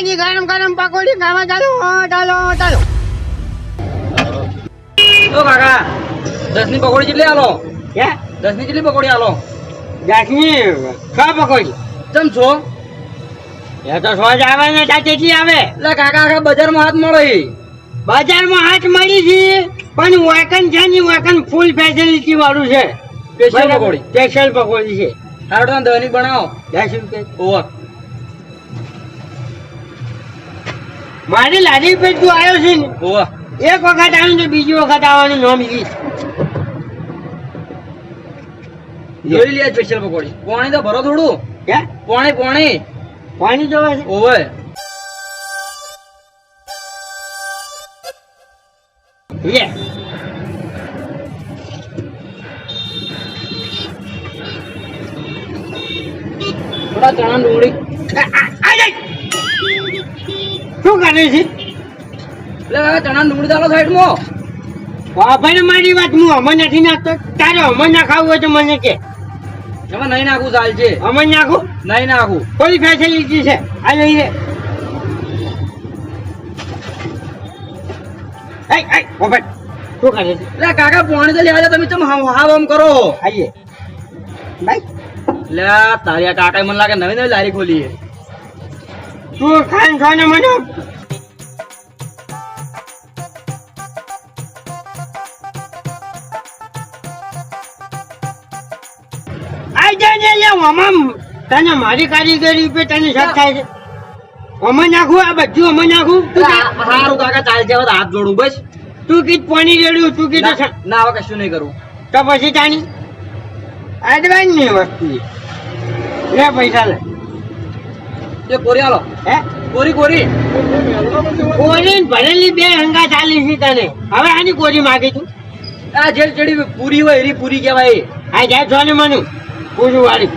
કાકાની ગરમ ગરમ પકોડી ખાવા ચાલો ચાલો ચાલો. તો કાકા દસની પકોડી કેટલી આલો? કે દસની કેટલી પકોડી આલો? જાતની છ પકોડી. ચમ છો? એ તો સો જ આવે ને ત્યાં કેટલી આવે? એટલે કાકા આખા બજારમાં હાથ મળે. બજારમાં હાથ મળી છે પણ વાકન છે ને વાકન ફૂલ ફેસિલિટી વાળું છે. સ્પેશિયલ પકોડી. સ્પેશિયલ પકોડી છે. હાડો તમે બનાવો. દસ રૂપિયા. ઓવર મારી લારી પર તું આવ્યો છે ને એક વખત આવ્યું ને બીજી વખત આવવાનું નામ લીધું જોઈ લે સ્પેશિયલ પકોડી. પાણી તો ભરો થોડું. કે પાણી પાણી. પાણી જોવે છે. ઓવે લે. થોડા ચણા લે. શું કરે છે? એટલે કાકા ચણા ડુંગળી સાઈડમાં. ભાઈ મારી વાત હું અમર નથી નાખતો. તારે અમર ના ખાવું હોય તો મને કે. એમાં નહીં નાખવું ચાલ છે. નાખું? નહીં નાખવું કોઈ ફેસિલિટી છે? આ લઈ લે એય, એય, પોપટ, શું કરે છે? કાકા પાણી તો લેવા તમે તમે હાવ આમ કરો? આઈએ. ભાઈ આ તારી આ મને લાગે નવી નવી લારી ખોલી તું ખાન છો ને મને? આઈ જાય ને આમાં તને મારી કારીગરી ઉપર તને શક થાય છે. અમે નાખું આ બધું અમે નાખું. તું સારું કાકા ચાલ છે તો હાથ જોડું બસ. તું કીધ પાણી રેડ્યું તું કીધ ના ના, હવે કશું નહીં કરું. તો પછી તાની એડવાન્સની વસ્તુ. લે પૈસા લે. એ કોરી આલો હે? કોરી કોરી કોરી ભરેલી બે હંગા ચાલી છે તને. હવે આની કોરી માગી તું? આ જે ચડી પૂરી હોય એરી પૂરી કહેવાય. આ જાય છો ને મને. પૂરું વાળી.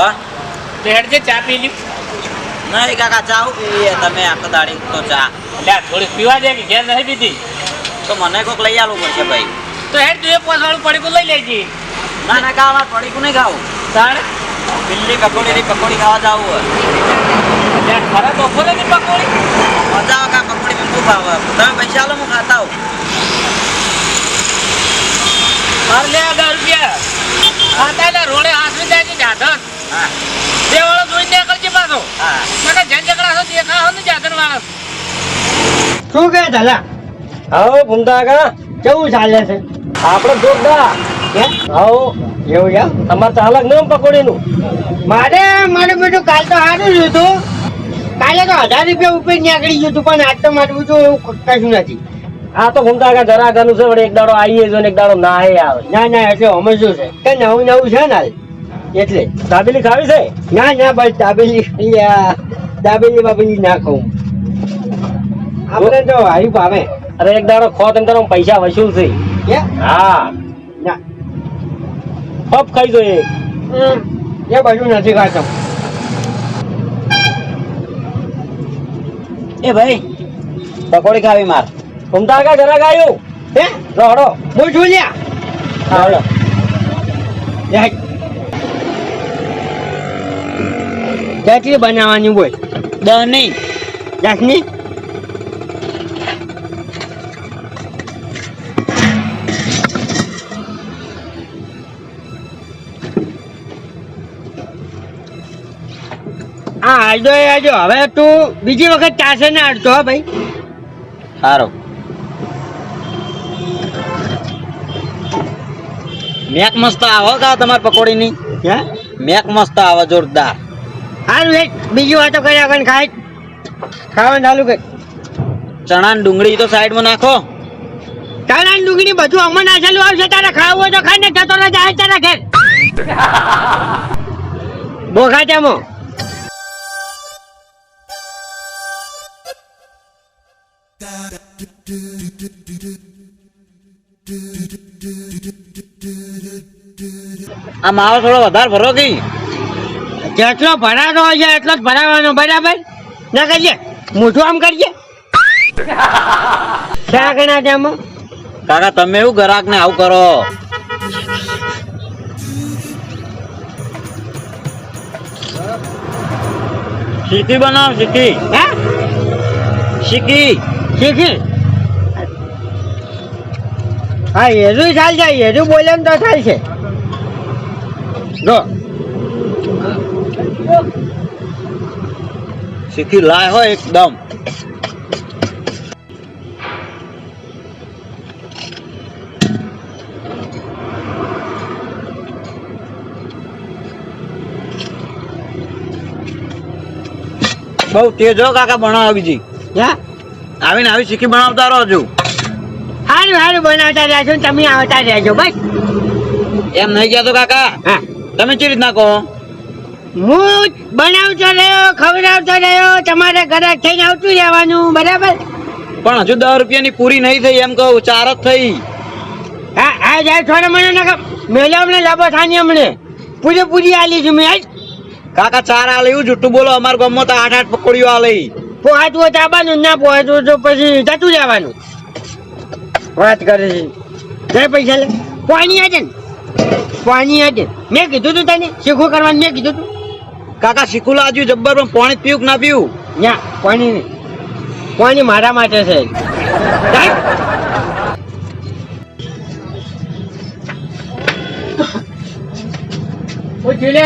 આ ન્યા કે ચા પી લી નહીં કાકા ચા તમે આખો દાડી તો ચા. એટલે આ થોડી પીવા દે કે ઘેર નહીં પીધી તો મને કોક લઈ આલવું પડશે ભાઈ. તો હેડ તું એ પોસવાળું પડીકું લઈ લેજે. ના ના ખાવા પડીકું નહીં ખાવું. તાણ? દિલ્હી કકોડી ની પકોડી ખાવા જાવું હોય. એટલે ખરા બપોરે ની પકોડી? મજા આવે કા પકોડી ખૂબ આવે તમે પૈસા આલો હું ખાતા આવું. મારે લે હજાર રૂપિયા. ખાતા એટલે રોડે હાથવી જાય છે જાધન હા. બે વાળો જોઈને નીકળજે પાછો. હા. મને જેન જકડા હો દેખા હો ને જાધન વાળા. શું કે ધલા આવો ભૂમતા કેવું ચાલે છે? આપણે જોરદાર? આવો એવું એમ તમારે ચાલક ને પકોડી નું મારે મારે બેટું કાલ તો સારું જ હતું. કાલે તો હજાર રૂપિયા ઉપર નીકળી ગયું હતું પણ આજ તો મારું બધું એવું કશું નથી. આ તો ઘૂમતા કા જરા ઘરનું છે વળી એક દાડો આવીએ જો ને એક દાડો ના આવે. ના ના એટલે અમે શું છે? કે નવું નવું છે ને એટલે. દાબેલી ખાવી છે? ના ના બસ દાબેલી દાબેલી બાબેલી ના ખાઉં. આપણે તો હારી ભાવે. અરે એક દાડો ખો તેમ તારો પૈસા વસૂલ છે. કે હા. પપ ખાઈ જોઈએ. એ બાજુ નથી ખાતો. એ ભાઈ પકોડી ખાવી માર. ભૂમતા કા જરા ગાયું? હે? રોડો હું છું લ્યા. હાલો. કેટલી બનાવવાની બોલ દસ નહીં. દસની હા આજો એ આજો. હવે તું બીજી વખત ચાસે ને આડતો હા ભાઈ. સારો મેક મસ્ત આવો કા તમારી પકોડીની? હે? મેક મસ્ત આવો જોરદાર. સારું એક બીજી વાતો કરી આગળ ખાય ખાવાનું ચાલુ કર. ચણા ને ડુંગળી તો સાઈડમાં નાખો. તારા ડુંગળી બધું અમને નાખેલું આવશે તારે ખાવું હોય તો ખાઈ ને જતો રહે જાય તારા ઘેર. બોખા તેમાં આ માવો થોડો વધારે ભરો કે? જેટલો ભરાતો હોય એટલો જ ભરાવાનો બરાબર? ના કરીએ? મોટું આમ કરીએ? શા ગણા છે કાકા તમે એવું ગ્રાહક ને આવું કરો. સીટી બનાવ સીટી હે? સીટી શીખી? હા એરું ચાલશે એરું બોલે ને તો ચાલશે જો. શીખી લાય હોય એકદમ. બહુ તેજો કાકા બનાવો બીજી. હા આવીને આવી શીખી બનાવતા રહો છું સારું સારું બનાવતા રહેજો ને તમે આવતા રહેજો બસ. એમ નહીં કહેતો કાકા? હા. તમે કેવી રીતના કહો? હું બનાવતો રહ્યો ખવડાવતો રહ્યો તમારે ઘરે થઈને આવતું રહેવાનું બરાબર? પણ હજુ દસ રૂપિયાની પૂરી નહીં થઈ એમ કહું ચાર જ થઈ. હા હા જાય થોડા મને ના મેલો અમને લાભો થાની અમને. પૂરેપૂરી આલી છું મેં કાકા ચાર આલે એવું જુઠ્ઠું બોલો અમારા ગામમાં તો આઠ આઠ પકોડીઓ આલે પોહાતું હોય તો આવવાનું ના હોય તો પછી જતું રહેવાનું. વાત કરે છે. જય પૈસા લે. પાણી આજે પાણી આજે મેં કીધું તું તને શીખવું કરવાનું મેં કીધું તું. કાકા શીખું લાજ્યું જબ્બર પણ પાણી પીવું ના પીવું? ના પાણી નહીં. પાણી મારા માટે છે. ઓય ચીલે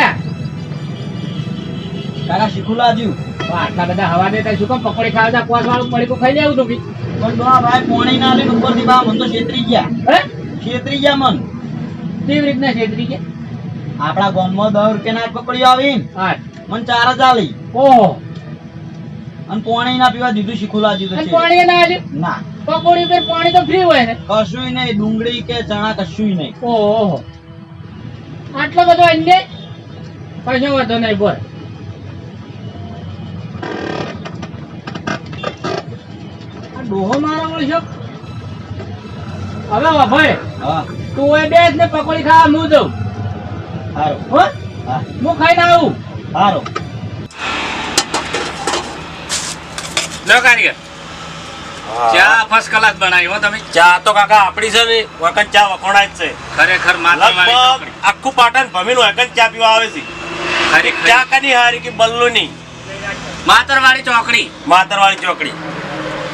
કાકા શીખું લાજ્યું આટલા બધા હવા દેતા શું કામ પકોડી ખાવા કોસ વાળું પડીકું ખાઈ લેવું તું પણ દો ભાઈ પાણી ના લે ઉપરથી બા મન તો છેતરી ગયા. હે? છેતરી ગયા મન. કેવી રીતના છેતરી કે આપણા ગામમાં દસ રૂપિયાના જ પકોડીઓ આવી મન ચાર જ આલી. ઓહો. અને પાણી ના પીવા દીધું શીખું લાજ્યું છે. પાણી ના આલ્યું ના. પકોડી પર પાણી તો ફ્રી હોય ને? કશુંય નહીં ડુંગળી કે ચણા કશુંય નહીં. ઓહો. આટલો બધો અન્યાય? કશો વાંધો નહીં બોલ. ડોહો મારો મળશો હવે ભાઈ. તું એ બેસ ને પકોડી ખાવા હું જઉં. સારું હું? ખાઈને આવું. સારું લો કારીગર. ચા ફર્સ્ટ ક્લાસ બનાવી હો તમે. ચા તો કાકા આપડી છે ને વખત ચા વખોણાય જ છે. ખરેખર લગભગ ચોકડી. આખું પાટણ ભમીનું વખત ચા પીવા આવે છે. ખરેખર. ચા કની હારી કે બલ્લુ ની માતરવાળી ચોકડી. માતરવાળી ચોકડી.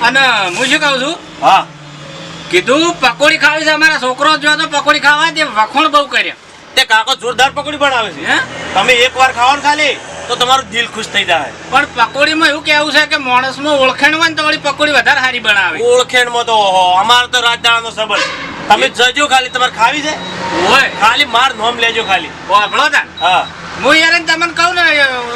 અને હું શું કહું છું? હા. કીધું પકોડી ખાવી છે અમારા છોકરો જો તો પકોડી ખાવા તે વખોણ બહુ કર્યા. તે કાકો જોરદાર પકોડી બનાવે છે. હે? તમે એક વાર ખાઓ ને ખાલી તો તમારું દિલ ખુશ થઈ જાય. પણ પકોડીમાં એવું કેવું છે કે માણસમાં ઓળખેણ હોય ને તો વળી પકોડી વધારે સારી બનાવે. ઓળખેણમાં તો ઓહો અમારે તો રાજદાણાનો સંબંધ. તમે જજો ખાલી તમારે ખાવી છે? હોય. ખાલી માર નોમ લેજો ખાલી. વાપરો તા હા. હું યાર તમને કહું ને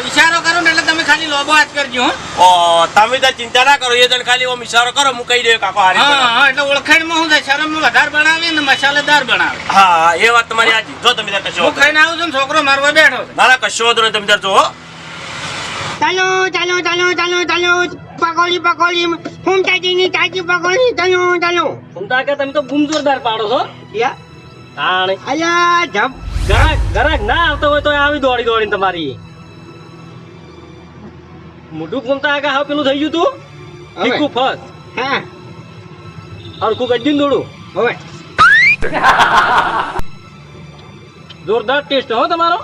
ઈશારો કરો ને એટલે તમે ખાલી લોબો હાથ કરજો ઓ તમે તો ચિંતા ના કરો એ તને ખાલી ઓમ ઈશારો કરો હું કહી દઉં કાકો હારી હા હા એટલે ઓળખાણમાં થાય વધારે બનાવે ને મસાલેદાર બનાવે હા એ વાત તમારી આજી જો તમે કશો હું ખાઈને આવું છું છોકરો મારવા બેઠો છે. ના ના કશો વાંધો નહીં તમે ત્યાં જો હો. ચાલો ચાલો ચાલો ચાલો ચાલો પકોડી પકોડી ફૂમતાજીની તાજી પકોડી ચાલો ચાલો. ઘૂમતા કે તમે તો ગુમ જોરદાર પાડો છો? યા. તાણે. અલ્યા જપ. ગરાક ગરાક ના આવતો હોય તો આવી દોડી દોડી તમારી. મોઢું ઘૂમતા આગા હા પેલું થઈ ગયું તું. ટીકું ફસ. હા. હરખું કરી દોડું હવે. જોરદાર ટેસ્ટ હો તમારો.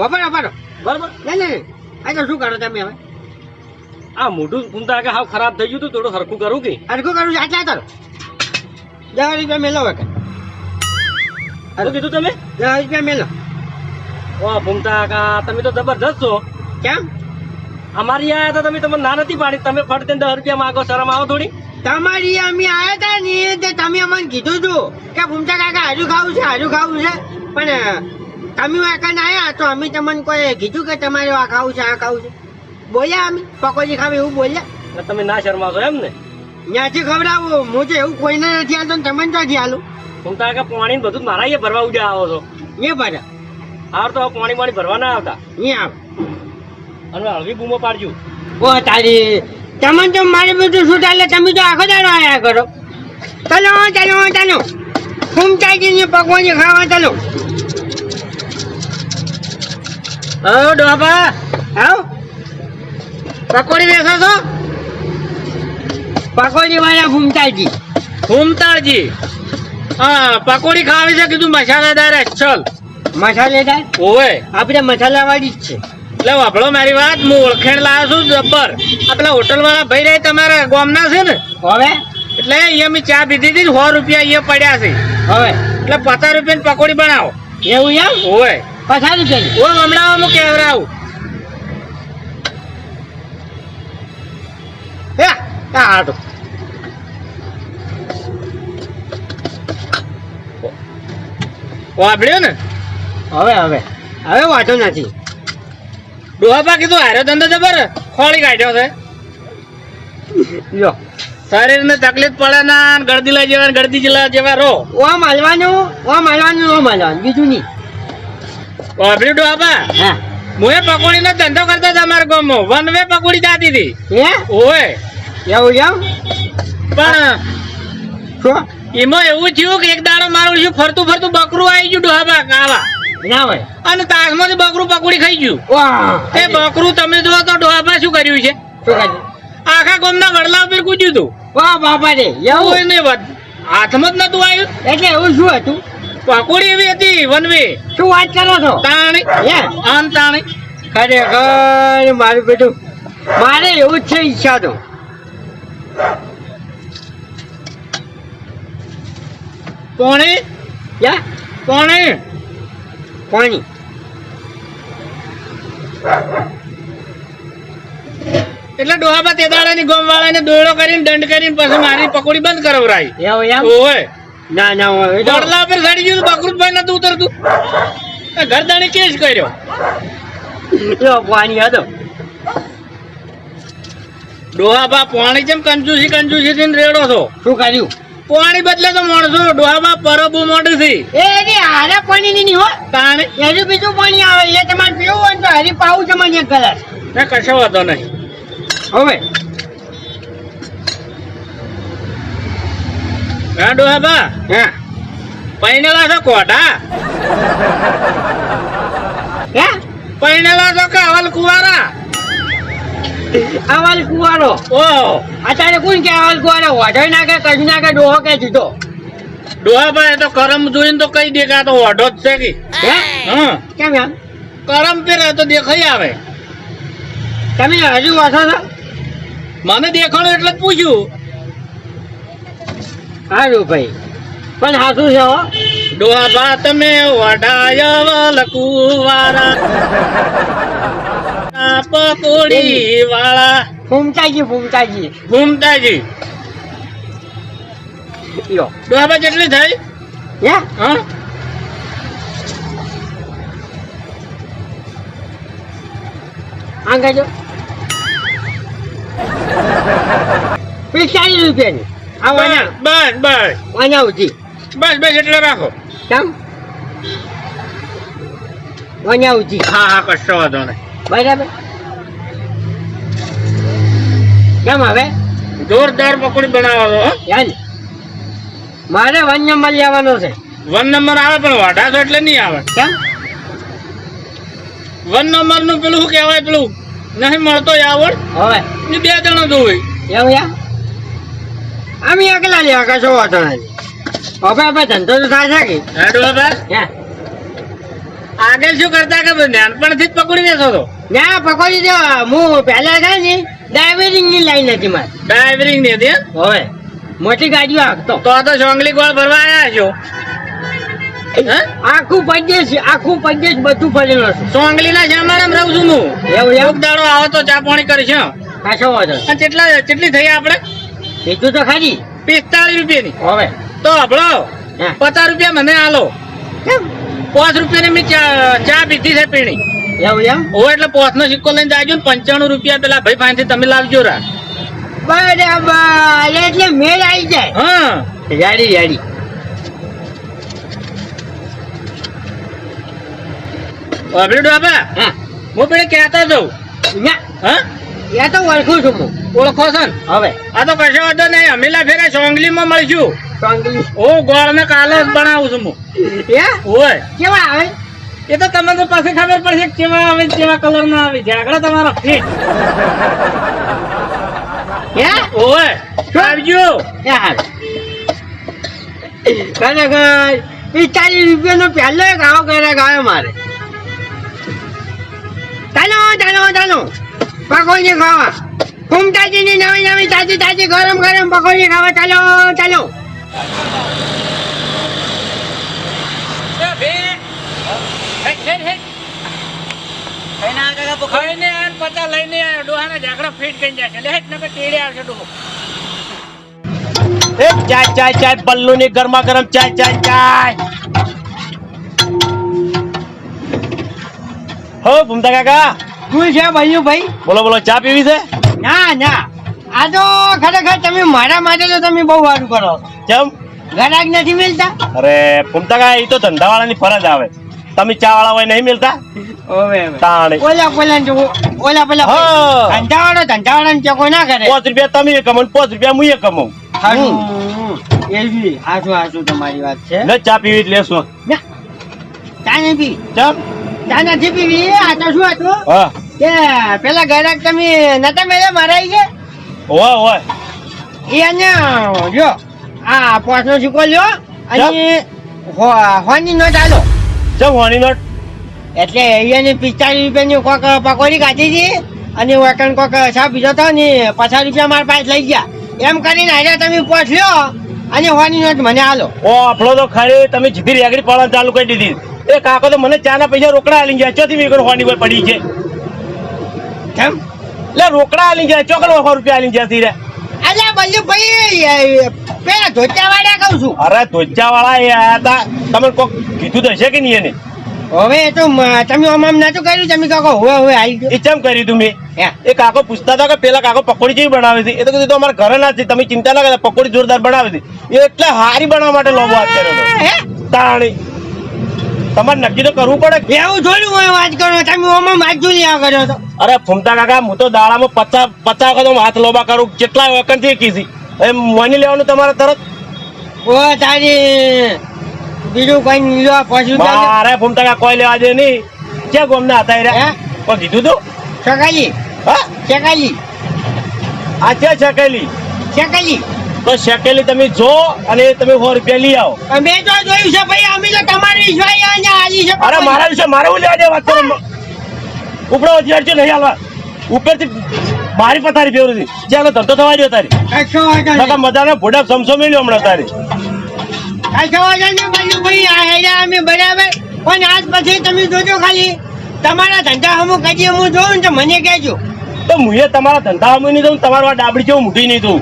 વાપરો વાપરો. બરાબર. નહીં લે. આ તો શું કરો તમે હવે? આ મોઢું ઘૂમતા આગા હાવ ખરાબ થઈ ગયું તું થોડું હરખું કરું કે. હરખું કરું આટલા કરો દસ રૂપિયા મેલો હવે શું કીધું તમે? દસ રૂપિયા મેલો. વાહ ભૂમતા કા તમે તો જબરજસ્ત છો. કેમ? અમારી આયા તો તમે તમને ના નથી પાડી. તમે ફટ દસ રૂપિયા માંગો શરમ આવો થોડી. તમારી અમે આયા હતા ને તે તમે અમને કીધું હતું કે ભૂમતા કાકા હાજુ ખાવું છે હાજુ ખાવું છે. પણ તમે વાંકાને આયા તો અમે તમને કોઈ કીધું કે તમારે આ ખાવું છે આ ખાવું છે. બોલ્યા અમે પકોજી ખાવી એવું બોલ્યા. તમે ના શરમાશો એમ ને ત્યાંથી ખવડાવો હું તો એવું કોઈને નથી આવતો ને તમને તો ઘૂમતા કે પાણી બધું મારા અહીંયા ભરવા ઉજા આવો છો. એ પાછા. હાર તો પાણી પાણી ભરવા ના આવતા. અહીં આવ. અને હળવી બૂમો પાડજો. ઓ તારી તમે તો મારે બધું શું ચાલે તમે તો આખો દાડો આયા કરો. ચાલો ચાલો ચાલો. ફૂમતાજીની પકવાની ખાવા ચાલો. ઓ ડોબા આવ. પકોડી બેસો છો? પકોડી વાળા ભૂમતાજી ઘૂમતાળજી હા પકોડી ખાવી છે કીધું મસાલેદાર ચલ. મસાલેદાર ઓવે. આપણે મસાલા વાળી જ છે. એટલે વાપડો મારી વાત હું ઓળખેણ લાવ્યો છું જબ્બર. આપણા હોટલ વાળા ભાઈ રહે તમારા ગામના છે ને? હવે? એટલે અહીંયા મેં ચા પીધી હતી સો રૂપિયા અહીંયા પડ્યા છે. હવે? એટલે પચાસ રૂપિયાની પકોડી બનાવો. એવું એમ? હોય પચાસ રૂપિયા ઓ હમણાં હું કેવરાવું. હે આ હાટો. વાપર્યો ને? હવે હવે. હવે વાંધો નથી. ડોહાપા કીધું હારે ધંધો જબર ખોળી કાઢ્યો છે. લો શરીર ને તકલીફ પડે ના ગળદી લઈ જવા ગળદી જેલા જેવા રો ઓ માલવાનું ઓ માલવાનું ઓ માલવાનું બીજું નહીં. વાપર્યું ડોહાપા હા હું. એ પકોડી નો ધંધો કરતો હતો અમારા ગામમાં. વન વે પકોડી જાતી હતી. હે? ઓય એવું એમ? પણ શું? એમાં એવું થયું કે એક દાડો મારું શું ફરતું ફરતું બકરું આવી ગયું ડોહાપા કાવા ના અને તાસમાંથી બકરું પકોડી ખાઈ ગયું. એ બકરું તમે જો તો ડોહાપા શું કર્યું છે? આખા ગોમ ગામના વડલા ઉપર કૂદ્યું તું. વાહ બાપા રે એવું એને હાથમાં જ નતું આવ્યું. એટલે એવું શું હતું? પકોડી એવી હતી વનવે. શું વાત કરો છો? તાણી. હે આમ તાણી. ખરેખર મારું બેટું મારે એવું જ છે ઈચ્છા તો. પોણે યા પોણે પાણી એટલે ડોહાબા તે દાડાની ગોમ વાળાને દોડો કરીને દંડ કરીને પછી મારી પકોડી બંધ કરાવરાઈ ઓય ના ના હોય તો પર સડી ગયું બકરું ભાઈ નતું ઉતરતું. ગરદાણી કેસ કર્યો. જો પાણી હતો. ડોહાબા પાણી જેમ કંજુસી કંજુસી થી રેડો છો. શું કર્યું? પાણી બદલે તો માણસો ડોહાબા પરબુ મોડું છે. એ એની હારે પાણી ની હો. તાણે. એનું બીજું પાણી આવે એ તમારે પીવું હોય તો હરી પાવું છે એક ગ્લાસ. ને કશો વાંધો નહીં. હવે. હા ડોહાબા હા. પૈણેલા છો કોઢા હે? પૈણેલા છો કાવલ કુવારા? આવાલ કુવારો. ઓ અત્યારે કોણ કે આવાલ કુવારો? વાઢો નાખે કશું નાખે ડોહો કે જીતો ડોહા એ તો કરમ જોઈને તો કઈ દેખાતો વાઢો જ છે કે. હે? કેમ એમ? કરમ પેરે તો દેખાઈ આવે. તમે હજુ વાસો છો? મને દેખાણો એટલે જ પૂછ્યું. હારું ભાઈ. પણ હાસું છે હો. ડોહાબા તમે વઢાયા વલ કુવારા વાળા. ભૂમતાજી ભૂમતાજી. ભૂમતાજી. યો કેટલી થઈ હે? હા? આ કહેજો પિસ્તાલીસ રૂપિયાની. આ બસ બસ વાના બસ બસ એટલે રાખો. કેમ? વાના હા હા કશો વાંધો નહીં. બરાબર? કેમ હવે જોરદાર પકોડી બનાવવાનો યાન મારે વન નંબર લેવાનો છે. વન નંબર આવે પણ વાઢા તો એટલે નહીં આવે. કેમ? વન નંબરનું પેલું શું કહેવાય પેલું? નહીં મળતો આવડ હવે. બે જણા જોવે. એવું યા અમે એકલા લેવા કશો વાંધો નથી હવે હવે ધંધો તો થાય છે કે? હેડો હવે. આગળ શું કરતા કે નાનપણથી જ પકડી દેશો તો ના પકોડી દેવા હું પહેલા થાય ને. ડ્રાઇવરિંગની લાઈન હતી મારે. ડ્રાઈવરિંગની હતી હવે. મોટી ગાડીઓ હાંકતો તો આ તો સોંગલી ગોળ ભરવા આવ્યા છો? આખું પંદેશ આખું પંદેશ બધું ફરેલો છે. સોંગલી ના જામારામ રહું છું હું. એવું એવું? દાડો આવો તો ચા પાણી કરીશ પાછો વાંધો કેટલા કેટલી થઈ આપણે? બીજું તો ખાલી. પિસ્તાળીસ રૂપિયાની. હવે. તો હભળો. પચાસ રૂપિયા મને આલો. પાંચ રૂપિયાની મેં ચા ચા પીધી છે પીણી. એવું એમ? ઓ એટલે પોસ નો સિક્કો લઈને જાજો ને પંચાણું રૂપિયા પેલા ભાઈ પાસેથી તમે લાવજો રા. બરાબર એટલે મેળ આવી જાય. હા. જાડી જાડી અભી બાબા હું. પેલે કહેતો જઉં. ના હા? એ તો ઓળખું છું હું. ઓળખો છો ને? હવે. આ તો કશો વાંધો નહીં. અમીલા ફેરે સોંગલીમાં મળશું. સોંગલી. ઓ ગોળ ને કાલો જ બનાવું છું હું. એ ઓય. કેવા આવે? એ તો તમને તો પાસે ખબર પડશે કેવા આવે કેવા કલર ના આવે. ઝાકડા તમારો ફિટ હે? ઓય આવજો. પિસ્તાલીસ રૂપિયાનો પહેલો એક આવો ગ્રાહક મારે. ચાલો ચાલો ચાલો. પકોડી ખાવા. ઘૂમતાજીની નવી નવી તાજી તાજી ગરમ ગરમ પકોડી ખાવા. ચાલો ચાલો કઈ ના કાકા પકોડી ખાઈને લઈને ડોહાના ઝાકડા ફિટ થઈ જશે લે નકર તેડે આવશે ડોહો. એ ચાય ચાય ચાય બલ્લુની ગરમા ગરમ ચાય ચાય ચાય. હો ભૂમતા કાકા. શું છે ભાઈઓ ભાઈ? બોલો બોલો ચા પીવી છે? ના ના. આ તો ખરેખર તમે મારા માટે તો તમે બહુ સારું કરો કેમ? ગ્રાહક નથી મિલતા? અરે ભૂમતા કાકા એ તો ધંધાવાળાની ફરજ આવે. તમે ચા વાળા હોય નહીં મિલતા તાણે. ઓલા પેલા જો ઓલા પેલા. ધંધાવાળો ધંધાવાળાને ચકો ના કરે? પાંચ રૂપિયા તમે કમાવ ને પાંચ રૂપિયા હું એ હારું. એવી હાચું તમારી વાત છે. ચા પીવી જ લેશો ના, ચા નહીં પી. ચમ ચા નથી પીવી? આ તો શું હતું? હા. કે પેલા તમે નતા મેળે મરાઈ છે હોય હોય. એ અને જો આ પોસનો સિક્કો લ્યો અને હો- હોની નો આલો. ચમ હોની નોટ? એટલે અહીંયાની પિસ્તાલીસ રૂપિયાની કોક પકોડી ખાધી હતી અને વકન કોક સાહેબ બીજો હતો ને પચાસ રૂપિયા મારા પાસે લઈ ગયા. એમ કરીને આજે તમે પોસ લ્યો અને હોની નોટ મને હાલો ઓ આપણો તો ખરી તમે જીભી રેગડી પડવાનું ચાલુ કરી દીધી. એ કાકો તો મને ચાના પૈસા રોકડા આલી ગયા. ચોથી વીકર હોની પર પડી છે. કેમ? એટલે રોકડા આલી ગયા. ચોકડ વખો રૂપિયા આલી ગયા રે અલ્યા બલ્લુ ભાઈ પેલા ધોતિયા વાળા કહું છું. અરે ધોચા વાળા એ આયા હતા તમે કોક કીધું તો હશે કે નહીં એને? હવે એ તો તમે આમ આમ નતું કર્યું તમે કાકો હવે હવે આવી ગયો. એ ચમ કર્યું તું મેં. એ કાકો પૂછતા હતા કે પેલા કાકો પકોડી જેવી બનાવે છે? એ તો કીધું અમારા ઘરે ના છે તમે ચિંતા ના કરતા પકોડી જોરદાર બનાવે છે. એ એટલે હારી બનાવવા માટે લોભો હાથ કર્યો તાણી. તમારે નક્કી તો કરવું પડે એવું જોયું હું વાત કરો તમે ઓમાં આમ જોઈ આ કર્યો તો અરે ફૂમતા કાકા હું તો દાડામાં પચાસ પચાસ વખત હાથ લોબા કરું કેટલા વખતથી કીધી? એમ માની લેવાનું તમારે તરત? ઓ તારી બીજું કઈ નહીં લો પશુ મારે ફૂમતા કોઈ લેવા દે નહીં. ક્યાં ગોમના હતા? રહ્યા? કોઈ કીધું તું. શકાલી હા? શકાલી આ છે શેકેલી શકાલી તો શેકેલી તમે જો અને તમે સો રૂપિયા લઈ આવો. અમે તો જોયું છે ભાઈ અમે તો તમારી અને આલી છે અરે મારા વિશે મારે હું લેવા દે વાત કરો? ઉપડો હજાર છે નહીં હાલવા. ઉપરથી મારી પથારી ફેરવી હતી ચાલો ધંધો થવા દો તારી. મજાને ભોડા સમસો મેલ્યો હમણાં તારી. અમે બરાબર પણ આજ પછી તમે જોજો ખાલી તમારા ધંધા હમુ કદી હું જોઉં ને તો મને કહેજો તો મુએ તમારા ધંધા હમુ નહીં જોઉં તમારું ડાબડી જેવું મૂઠી નહીં જોઉં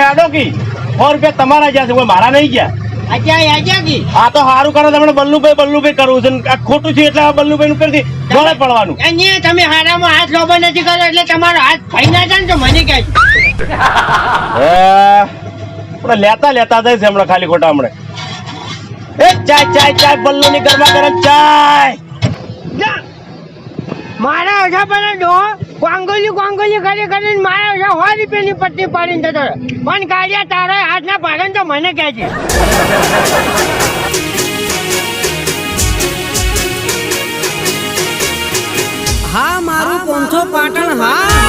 હેડે કી. સો રૂપિયા તમારા જ્યાં છે મારા નહીં ગયા. આ તો સારું કરો તમને બલ્લુભાઈ બલ્લુભાઈ કરવું છે. ખોટું છે એટલે બલ્લુભાઈ નું કરી જોડે પડવાનું. તમે હારામાં હાથ લોબો નથી કર્યો એટલે તમારો હાથ ભાઈ ના જાય તો મને કહેજો. હે, આપણે લેતા લેતા જાય છે હમણાં ખાલી ખોટા હમણાં એ ચાય ચાય ચાય બલ્લુ ની ગરમા ગરમ ચાય. મારા ઓછા પણ ડો. કોંગોલી કોંગોલી કરી કરીને મારા ઓછા સો રૂપિયાની પટ્ટી પાડીને જતો. પણ કાઢ્યા તારા હાથના પાડે ને તો મને કહેજે હા મારું પોંથો પાટણ હા.